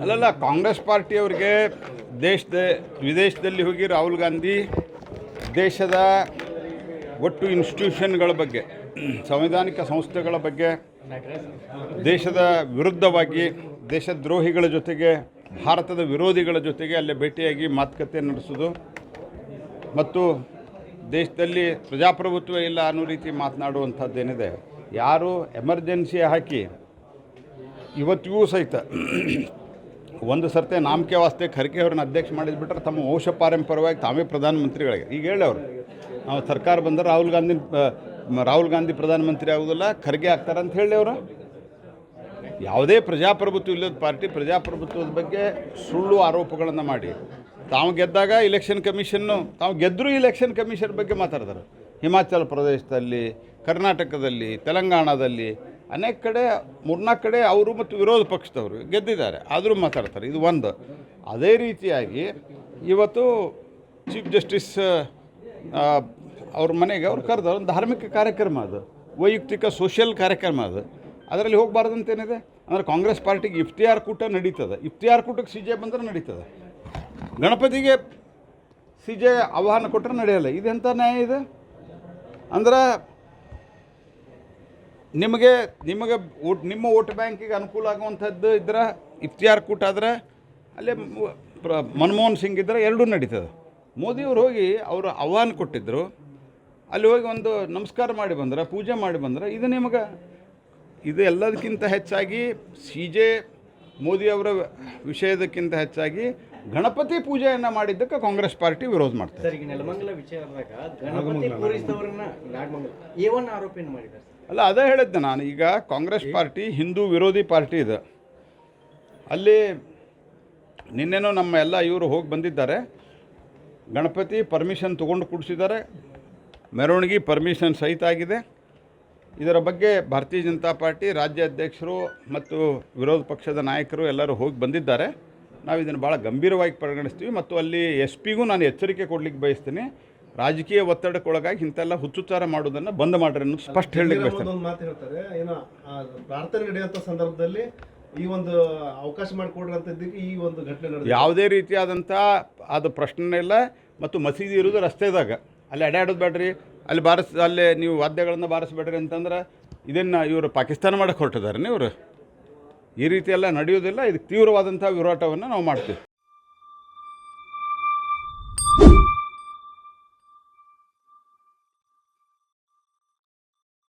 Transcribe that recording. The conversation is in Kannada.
ಅಲ್ಲಲ್ಲ, ಕಾಂಗ್ರೆಸ್ ಪಾರ್ಟಿಯವ್ರಿಗೆ ದೇಶದ, ವಿದೇಶದಲ್ಲಿ ಹೋಗಿ ರಾಹುಲ್ ಗಾಂಧಿ ದೇಶದ ಒಟ್ಟು ಇನ್ಸ್ಟಿಟ್ಯೂಷನ್ಗಳ ಬಗ್ಗೆ, ಸಂವಿಧಾನಿಕ ಸಂಸ್ಥೆಗಳ ಬಗ್ಗೆ, ದೇಶದ ವಿರುದ್ಧವಾಗಿ ದೇಶದ್ರೋಹಿಗಳ ಜೊತೆಗೆ, ಭಾರತದ ವಿರೋಧಿಗಳ ಜೊತೆಗೆ ಅಲ್ಲೇ ಭೇಟಿಯಾಗಿ ಮಾತುಕತೆ ನಡೆಸೋದು ಮತ್ತು ದೇಶದಲ್ಲಿ ಪ್ರಜಾಪ್ರಭುತ್ವ ಇಲ್ಲ ಅನ್ನೋ ರೀತಿ ಮಾತನಾಡುವಂಥದ್ದೇನಿದೆ, ಯಾರು ಎಮರ್ಜೆನ್ಸಿ ಹಾಕಿ, ಇವತ್ತಿಗೂ ಸಹಿತ ಒಂದು ಸರ್ತೆ ನಾಮಕೆ ವಾಸ್ತೆ ಖರ್ಗೆ ಅವ್ರನ್ನ ಅಧ್ಯಕ್ಷ ಮಾಡಿದ್ಬಿಟ್ರೆ ತಮ್ಮ ವಂಶ ಪಾರಂಪರವಾಗಿ ತಾವೇ ಪ್ರಧಾನಮಂತ್ರಿಗಳಿಗೆ ಈಗ ಹೇಳಿ ಅವರು. ನಾವು ಸರ್ಕಾರ ಬಂದರೆ ರಾಹುಲ್ ಗಾಂಧಿ ರಾಹುಲ್ ಗಾಂಧಿ ಪ್ರಧಾನಮಂತ್ರಿ ಆಗೋದಿಲ್ಲ, ಖರ್ಗೆ ಆಗ್ತಾರೆ ಅಂತ ಹೇಳಿ ಅವರು. ಯಾವುದೇ ಪ್ರಜಾಪ್ರಭುತ್ವ ಇಲ್ಲದ ಪಾರ್ಟಿ ಪ್ರಜಾಪ್ರಭುತ್ವದ ಬಗ್ಗೆ ಸುಳ್ಳು ಆರೋಪಗಳನ್ನು ಮಾಡಿ. ತಾವು ಗೆದ್ದಾಗ ಇಲೆಕ್ಷನ್ ಕಮಿಷನ್ನು ತಾವು ಗೆದ್ದರೂ ಇಲೆಕ್ಷನ್ ಕಮಿಷನ್ ಬಗ್ಗೆ ಮಾತಾಡ್ತಾರೆ. ಹಿಮಾಚಲ ಪ್ರದೇಶದಲ್ಲಿ, ಕರ್ನಾಟಕದಲ್ಲಿ, ತೆಲಂಗಾಣದಲ್ಲಿ ಅನೇಕ ಕಡೆ ಮೂರ್ನಾಲ್ಕು ಕಡೆ ಅವರು ಮತ್ತು ವಿರೋಧ ಪಕ್ಷದವರು ಗೆದ್ದಿದ್ದಾರೆ. ಆದರೂ ಮಾತಾಡ್ತಾರೆ. ಇದು ಒಂದು. ಅದೇ ರೀತಿಯಾಗಿ ಇವತ್ತು ಚೀಫ್ ಜಸ್ಟಿಸ್ ಅವ್ರ ಮನೆಗೆ ಅವ್ರು ಕರೆದ ಒಂದು ಧಾರ್ಮಿಕ ಕಾರ್ಯಕ್ರಮ ಅದು. ವೈಯಕ್ತಿಕ ಸೋಷಿಯಲ್ ಕಾರ್ಯಕ್ರಮ ಅದು. ಅದರಲ್ಲಿ ಹೋಗಬಾರ್ದಂತೇನಿದೆ ಅಂದರೆ ಕಾಂಗ್ರೆಸ್ ಪಾರ್ಟಿಗೆ ಇಫ್ತಿಯಾರ್ ಕೂಟ ನಡೀತದೆ. ಇಫ್ತಿಯಾರ್ ಕೂಟಕ್ಕೆ ಸಿ ಜೆ ಬಂದರೆ ನಡೀತದೆ. ಗಣಪತಿಗೆ ಸಿ ಜೆ ಆಹ್ವಾನ ಕೊಟ್ಟರೆ ನಡೆಯಲ್ಲ. ಇದೆಂಥ ನ್ಯಾಯ ಇದೆ? ಅಂದ್ರೆ ನಿಮಗೆ ನಿಮಗೆ ಓಟ್ ನಿಮ್ಮ ಓಟ್ ಬ್ಯಾಂಕಿಗೆ ಅನುಕೂಲ ಆಗುವಂಥದ್ದು ಇದ್ರೆ, ಇಫ್ತಿಯಾರ್ ಕೂಟ ಆದರೆ, ಅಲ್ಲೇ ಮನಮೋಹನ್ ಸಿಂಗ್ ಇದ್ದರೆ ಎರಡೂ ನಡೀತದೆ. ಮೋದಿಯವರು ಹೋಗಿ ಅವರು ಆಹ್ವಾನ ಕೊಟ್ಟಿದ್ದರು ಅಲ್ಲಿ ಹೋಗಿ ಒಂದು ನಮಸ್ಕಾರ ಮಾಡಿ ಬಂದ್ರೆ, ಪೂಜೆ ಮಾಡಿ ಬಂದ್ರೆ, ಇದು ನಿಮಗೆ, ಇದು ಎಲ್ಲದಕ್ಕಿಂತ ಹೆಚ್ಚಾಗಿ ಸಿ ಜೆ ಮೋದಿಯವರ ವಿಷಯದಕ್ಕಿಂತ ಹೆಚ್ಚಾಗಿ ಗಣಪತಿ ಪೂಜೆಯನ್ನು ಮಾಡಿದ್ದಕ್ಕೆ ಕಾಂಗ್ರೆಸ್ ಪಾರ್ಟಿ ವಿರೋಧ ಮಾಡ್ತಾರೆ ಅಲ್ಲ ಅದೇ ಹೇಳಿದ್ದೆ ನಾನು. ಈಗ ಕಾಂಗ್ರೆಸ್ ಪಾರ್ಟಿ ಹಿಂದೂ ವಿರೋಧಿ ಪಾರ್ಟಿ ಇದೆ. ಅಲ್ಲಿ ನಿನ್ನೆನೂ ನಮ್ಮ ಎಲ್ಲ ಇವರು ಹೋಗಿ ಬಂದಿದ್ದಾರೆ. ಗಣಪತಿ ಪರ್ಮಿಷನ್ ತೊಗೊಂಡು ಕೂಡಿಸಿದ್ದಾರೆ. ಮೆರವಣಿಗೆ ಪರ್ಮಿಷನ್ ಸಹಿತ ಆಗಿದೆ. ಇದರ ಬಗ್ಗೆ ಭಾರತೀಯ ಜನತಾ ಪಾರ್ಟಿ ರಾಜ್ಯ ಅಧ್ಯಕ್ಷರು ಮತ್ತು ವಿರೋಧ ಪಕ್ಷದ ನಾಯಕರು ಎಲ್ಲರೂ ಹೋಗಿ ಬಂದಿದ್ದಾರೆ. ನಾವು ಇದನ್ನು ಭಾಳ ಗಂಭೀರವಾಗಿ ಪರಿಗಣಿಸ್ತೀವಿ ಮತ್ತು ಅಲ್ಲಿ ಎಸ್ ಪಿಗೂ ನಾನು ಎಚ್ಚರಿಕೆ ಕೊಡ್ಲಿಕ್ಕೆ ಬಯಸ್ತೀನಿ. ರಾಜಕೀಯ ಒತ್ತಡಕ್ಕೊಳಗಾಗಿ ಇಂತೆಲ್ಲ ಹುಚ್ಚುಚ್ಚಾರ ಮಾಡೋದನ್ನು ಬಂದ್ ಮಾಡ್ರಿ ಅನ್ನೋದು ಸ್ಪಷ್ಟ ಹೇಳಲಿಕ್ಕೆ ಒಂದು ಮಾತು ಹೇಳ್ತಾರೆ ಏನೋ ಪ್ರಾರ್ಥನೆ ನಡೆಯುವಂಥ ಸಂದರ್ಭದಲ್ಲಿ ಈ ಒಂದು ಅವಕಾಶ ಮಾಡಿಕೊಡ್ರಿ ಈ ಒಂದು ಘಟನೆ ನಡೆದಿದೆ. ಯಾವುದೇ ರೀತಿಯಾದಂಥ ಅದು ಪ್ರಶ್ನೆ ಇಲ್ಲ ಮತ್ತು ಮಸೀದಿ ಇರೋದು ರಸ್ತೆದಾಗ. ಅಲ್ಲಿ ಅಡ್ಯಾಡೋದು ಬೇಡ್ರಿ ಅಲ್ಲಿ ಬಾರಿಸ್ ಅಲ್ಲಿ ನೀವು ವಾದ್ಯಗಳನ್ನು ಬಾರಿಸ್ಬೇಡ್ರಿ ಅಂತಂದ್ರೆ ಇದನ್ನು ಇವರು ಪಾಕಿಸ್ತಾನ ಮಾಡಕ್ಕೆ ಹೊರಟಿದ್ದಾರೆ ಇವರು. ಈ ರೀತಿ ಎಲ್ಲ ನಡೆಯೋದಿಲ್ಲ ಇದಕ್ಕೆ ತೀವ್ರವಾದಂಥ ವಿರೋಟವನ್ನು ನಾವು ಮಾಡ್ತೀವಿ.